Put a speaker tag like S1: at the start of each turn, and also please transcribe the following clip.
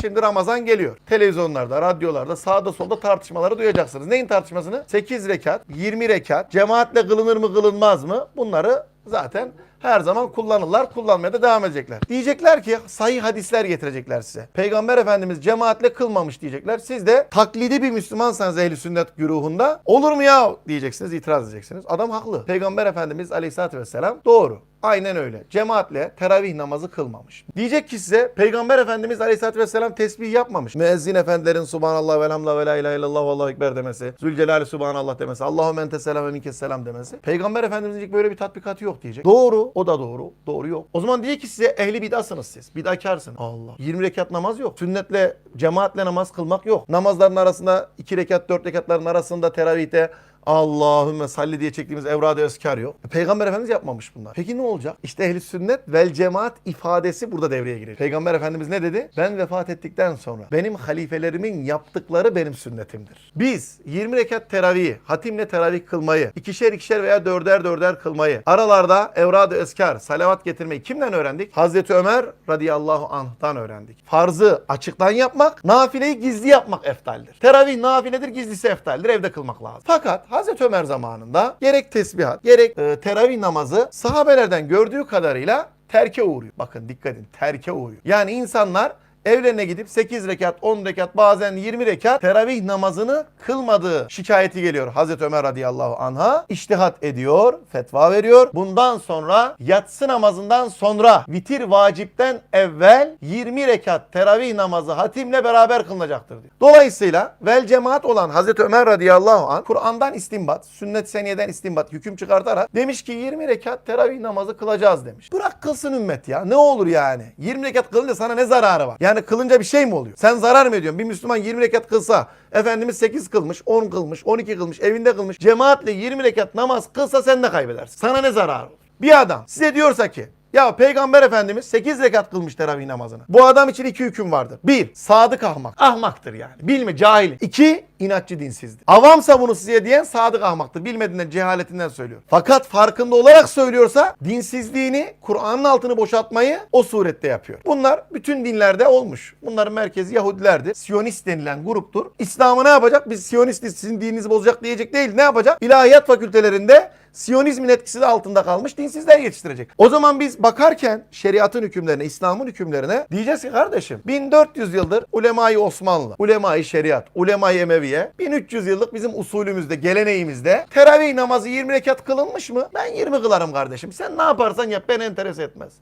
S1: Şimdi Ramazan geliyor. Televizyonlarda, radyolarda, sağda solda tartışmaları duyacaksınız. Neyin tartışmasını? 8 rekat, 20 rekat, cemaatle kılınır mı kılınmaz mı? Bunları zaten her zaman kullanırlar, kullanmaya da devam edecekler. Diyecekler ki sahih hadisler getirecekler size. Peygamber Efendimiz cemaatle kılmamış diyecekler. Siz de taklidi bir Müslümansanız ehli sünnet güruhunda olur mu ya diyeceksiniz, itiraz edeceksiniz. Adam haklı. Peygamber Efendimiz Aleyhisselatü Vesselam doğru. Aynen öyle. Cemaatle teravih namazı kılmamış. Diyecek ki size Peygamber Efendimiz Aleyhisselatü Vesselam tesbih yapmamış. Müezzin efendilerin Subhanallah ve elhamdülillah ve la ilahe illallah ve allahu ekber demesi. Zülcelali Subhanallah demesi. Allahümme ente selam ve minke selam demesi. Peygamber Efendimizin diyecek böyle bir tatbikatı yok diyecek. Doğru. O da doğru. Doğru yok. O zaman diyecek ki size ehli bidasınız siz. Bidakarsınız. Allah. 20 rekat namaz yok. Sünnetle, cemaatle namaz kılmak yok. Namazların arasında 2 rekat, 4 rekatların arasında teravihte Allahümme salli diye çektiğimiz evrad-ı yok. Peygamber Efendimiz yapmamış bunlar. Peki ne olacak? İşte ehli sünnet vel cemaat ifadesi burada devreye girecek. Peygamber Efendimiz ne dedi? Ben vefat ettikten sonra benim halifelerimin yaptıkları benim sünnetimdir. Biz 20 rekat teravihi, hatimle teravih kılmayı, ikişer ikişer veya dörder dörder kılmayı, aralarda evrad-ı salavat getirmeyi kimden öğrendik? Hazreti Ömer radıyallahu anh'tan öğrendik. Farzı açıktan yapmak, nafileyi gizli yapmak eftaldir. Teravih nafiledir, gizlisi eftaldir. Evde kılmak lazım. Fakat Hazreti Ömer zamanında gerek tesbihat, gerek e, teravih namazı sahabelerden gördüğü kadarıyla terke uğruyor. Bakın dikkat edin terke uğruyor. Yani insanlar evlerine gidip 8 rekat, 10 rekat, bazen 20 rekat teravih namazını kılmadığı şikayeti geliyor Hazreti Ömer radıyallahu anha. İçtihat ediyor, fetva veriyor. Bundan sonra yatsı namazından sonra vitir vacipten evvel 20 rekat teravih namazı hatimle beraber kılınacaktır diyor. Dolayısıyla vel cemaat olan Hazreti Ömer radıyallahu anh Kur'an'dan istinbat, sünnet seniyeden istinbat hüküm çıkartarak demiş ki 20 rekat teravih namazı kılacağız demiş. Bırak kılsın ümmet ya. Ne olur yani? 20 rekat kılınca sana ne zararı var? Yani kılınca bir şey mi oluyor? Sen zarar mı ediyorsun? Bir Müslüman 20 rekat kılsa, Efendimiz 8 kılmış, 10 kılmış, 12 kılmış, evinde kılmış. Cemaatle 20 rekat namaz kılsa sen de kaybedersin. Sana ne zararı olur? Bir adam size diyorsa ki ya Peygamber Efendimiz 8 rekat kılmış teravih namazını. Bu adam için iki hüküm vardır. Bir, sadık ahmak. Ahmaktır yani. Bilme, cahil. İki, inatçı dinsizdir. Avamsa bunu size diyen sadık ahmaktır. Bilmediğinden, cehaletinden söylüyor. Fakat farkında olarak söylüyorsa dinsizliğini, Kur'an'ın altını boşaltmayı o surette yapıyor. Bunlar bütün dinlerde olmuş. Bunların merkezi Yahudilerdir. Siyonist denilen gruptur. İslam'ı ne yapacak? Biz Siyonistiz, sizin dininizi bozacak diyecek değil. Ne yapacak? İlahiyat fakültelerinde Siyonizmin etkisi de altında kalmış dinsizler yetiştirecek. O zaman biz bakarken şeriatın hükümlerine, İslam'ın hükümlerine diyeceğiz ki kardeşim 1400 yıldır ulemayı Osmanlı, ulemayı şeriat, ulemayı Emeviye 1300 yıllık bizim usulümüzde, geleneğimizde teravih namazı 20 rekat kılınmış mı? Ben 20 kılarım kardeşim. Sen ne yaparsan yap beni enteres etmez.